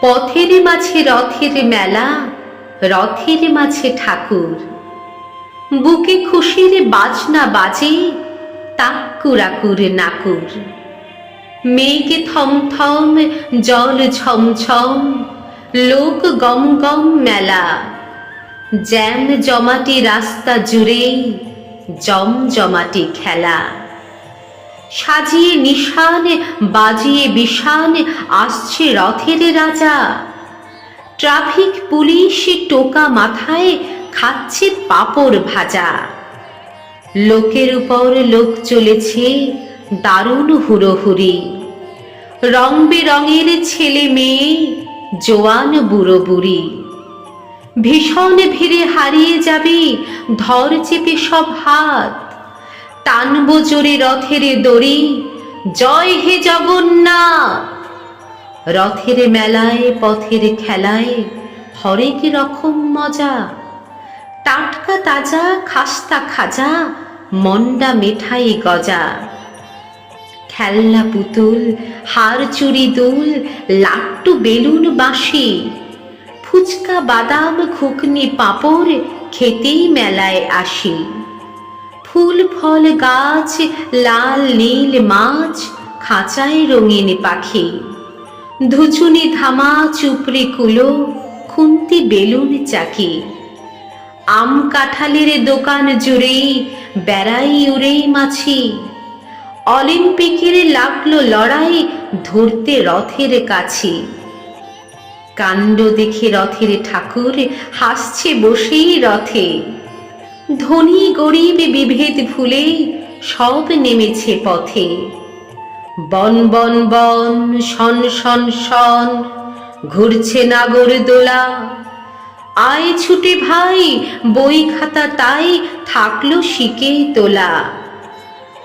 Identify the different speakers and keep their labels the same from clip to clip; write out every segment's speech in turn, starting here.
Speaker 1: পথের মাঝে রথের মেলা, রথের মাঝে ঠাকুর। বুকে খুশির বাজনা বাজে তাকুরাকুর নাকুর। মেঘে থমথম, জল ঝমঝম, লোক গম গম মেলা। জ্যাম জমাটি রাস্তা জুড়ে, জম জমাটি খেলা। সাজিয়ে নিশান, বাজিয়ে বিশান আসছে রথের রাজা। ট্রাফিক পুলিশ টোকা মাথায় খাচ্ছে পাপড় ভাজা। লোকের উপর লোক চলেছে দারুণ হুড়োহুড়ি। রং বেরঙের ছেলে মেয়ে, জোয়ান বুড়ো বুড়ি। ভীষণ ভিড়ে হারিয়ে যাবে, ধর চেপে সব হাত। টানবো জোরে রথের দড়ি। জয় হে জগন্নাথ। রথের মেলায়, পথের খেলায়, হরেক রকম মজা। টাটকা তাজা, খাস্তা খাজা, মন্ডা মেঠাই গজা। খেলনা পুতুল, হার চুরি দুল, লাট্টু বেলুন বাঁশি। ফুচকা, বাদাম, ঘুগনি, পাঁপড় খেতেই মেলায় আসি। ফুল, ফল, গাছ, লাল, নীল, মাছ, খাঁচায় রঙিন পাখি। ধুচুনি ধামা চুপড়ি কুলো, খুন্তি, বেলুন, চাকি। আম কাঁঠালের দোকান জুড়েই বেড়াই উড়েই মাছি। অলিম্পিকের লাগল লড়াই ধরতে রথের কাছে। কাণ্ড দেখে রথের ঠাকুর হাসছে বসেই রথে। ধনী গরিব বিভেদ ভুলে সব নেমেছে পথে। বন বন বন, শন শন শন, ঘুরছে নাগর দোলা। আয় ছুটে ভাই, বই খাতা তাই থাকল শিকে তোলা।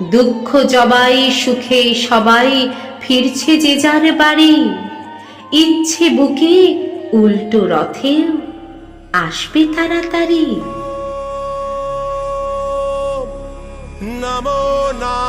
Speaker 1: দুঃখ জবাই, সুখে সবাই ফিরছে যে যার বাড়ি। ইচ্ছে বুকে উল্টো রথে আসবে তাড়াতাড়ি।
Speaker 2: namo nam